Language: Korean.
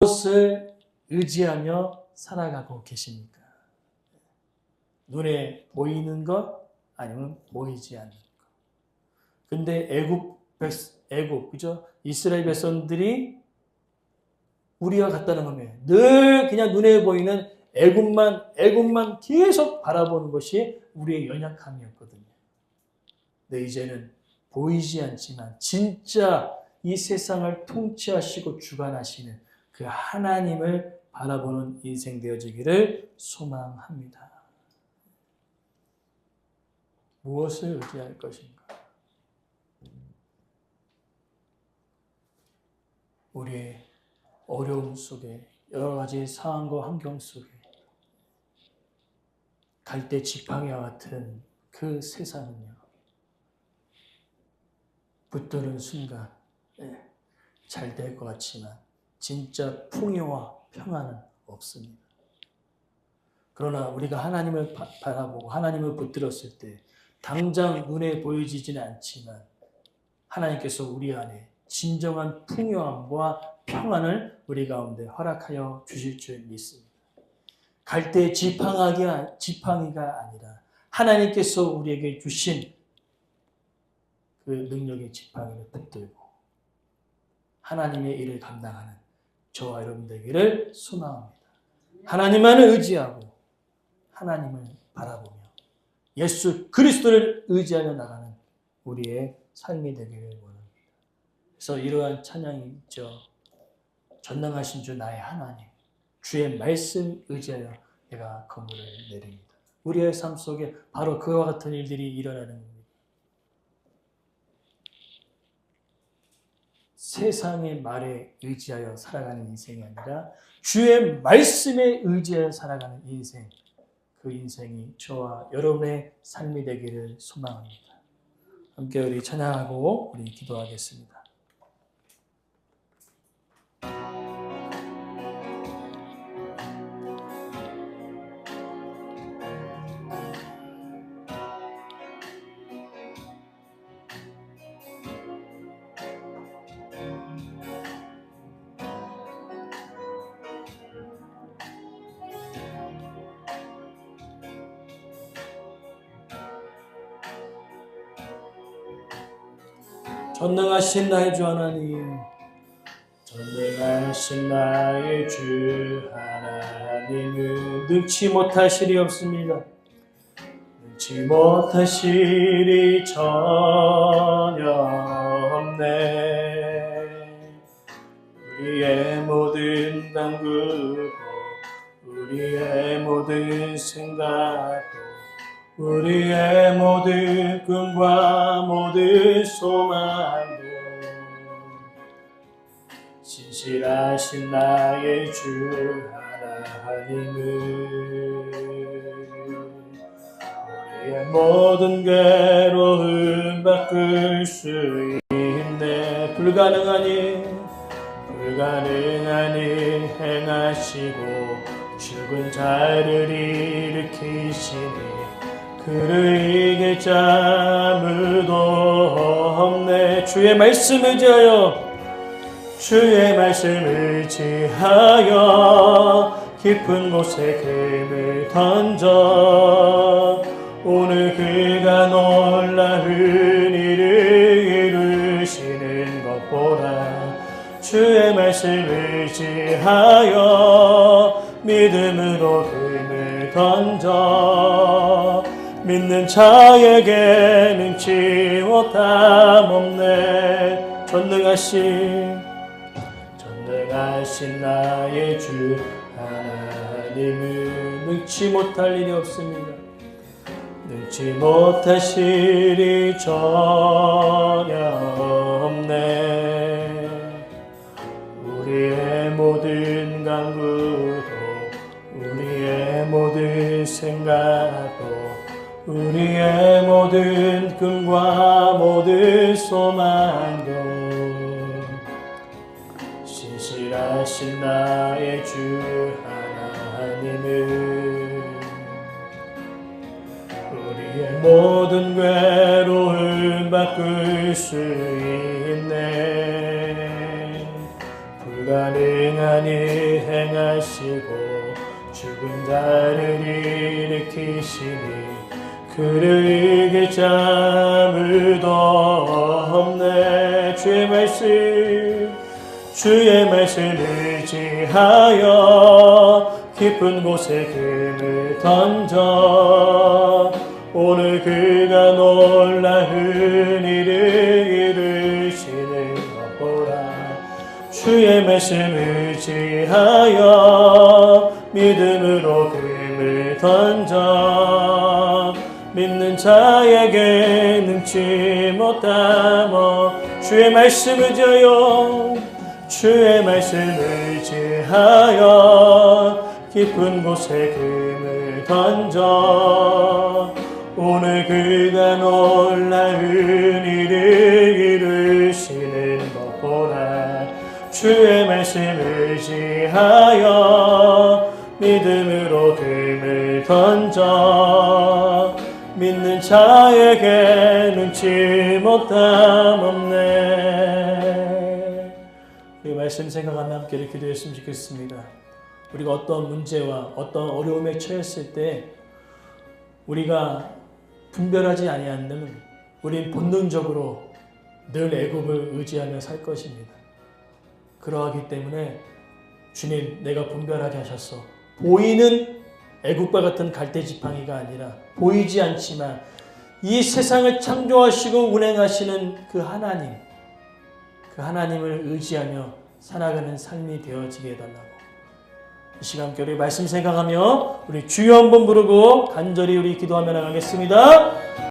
무엇을 의지하며 살아가고 계십니까? 눈에 보이는 것 아니면 보이지 않는 것. 근데 애굽 백 애굽 그죠? 이스라엘 백성들이 우리와 같다는 겁니다. 늘 그냥 눈에 보이는 애굽만 애굽만 계속 바라보는 것이 우리의 연약함이었거든요. 근데 이제는 보이지 않지만 진짜 이 세상을 통치하시고 주관하시는 그 하나님을 바라보는 인생 되어지기를 소망합니다. 무엇을 의지할 것인가? 우리의 어려움 속에 여러 가지 상황과 환경 속에 갈대 지팡이와 같은 그 세상은요. 붙드는 순간 잘 될 것 같지만 진짜 풍요와 평안은 없습니다. 그러나 우리가 하나님을 바, 바라보고 하나님을 붙들었을 때 당장 눈에 보여지지는 않지만 하나님께서 우리 안에 진정한 풍요함과 평안을 우리 가운데 허락하여 주실 줄 믿습니다. 갈대 지팡이가, 지팡이가 아니라 하나님께서 우리에게 주신 그 능력의 지팡이를 붙들고 하나님의 일을 감당하는 저와 여러분 되기를 소망합니다. 하나님만을 의지하고 하나님을 바라보며 예수 그리스도를 의지하며 나가는 우리의 삶이 되기를 원합니다. 그래서 이러한 찬양이 있죠. 전능하신 주 나의 하나님 주의 말씀 의지하여 내가 건물을 내립니다. 우리의 삶 속에 바로 그와 같은 일들이 일어나는 겁니다. 세상의 말에 의지하여 살아가는 인생이 아니라 주의 말씀에 의지하여 살아가는 인생, 그 인생이 저와 여러분의 삶이 되기를 소망합니다. 함께 우리 찬양하고 우리 기도하겠습니다. 전능하신 나의 주 하나님, 전능하신 나의 주 하나님은 능치 못하실이 없습니다. 능치 못하실이 전혀 없네. 우리의 모든 당구도, 우리의 모든 생각도, 우리의 모든 꿈과 모든 소망도 신실하신 나의 주 하나님은 우리의 모든 괴로움 바꿀 수 있네. 불가능하니 불가능하니 행하시고 죽은 자를 일으키시니 그를 이길 자 아무도 없네. 주의 말씀 의지하여 주의 말씀 의지하여 깊은 곳에 금을 던져. 오늘 그가 놀라운 일을 이루시는 것보다 주의 말씀 의지하여 믿음으로 금을 던져 믿는 자에게 능치 못함 없네. 전능하신 전능하신 나의 주 하나님은 능치 못할 일이 없습니다. 능치 못하실 일이 전혀 없네. 우리의 모든 강구도 우리의 모든 생각도 우리의 모든 꿈과 모든 소망도 신실하신 나의 주 하나님은 우리의 모든 괴로움 바꿀 수 있네. 불가능한 일 행하시고 죽은 자를 일으키시니 이길 자 아무도 없네 주의 말씀 주의 말씀을 지하여 깊은 곳에 금을 던져 오늘 그가 놀라운 일을 이루시는 것 보라 주의 말씀을 지하여 믿는 자에게 능치 못하며 주의 말씀을 지하여 주의 말씀을 지하여 깊은 곳에 금을 던져 오늘 그가 놀라운 일을 이루시는 것 보라 주의 말씀을 지하여 믿음으로 금을 던져 믿는 자에게 눈치 못함 없네 이 말씀 생각하며 함께 기도했으면 좋겠습니다 우리가 어떤 문제와 어떤 어려움에 처했을 때 우리가 분별하지 아니한다면 우린 본능적으로 늘 애굽을 의지하며 살 것입니다. 그러하기 때문에 주님 내가 분별하게 하셨어. 보이는 애굽과 같은 갈대 지팡이가 아니라 보이지 않지만 이 세상을 창조하시고 운행하시는 그 하나님 그 하나님을 의지하며 살아가는 삶이 되어지게 해달라고 이 시간 우리 말씀 생각하며 우리 주여 한번 부르고 간절히 우리 기도하며 나가겠습니다.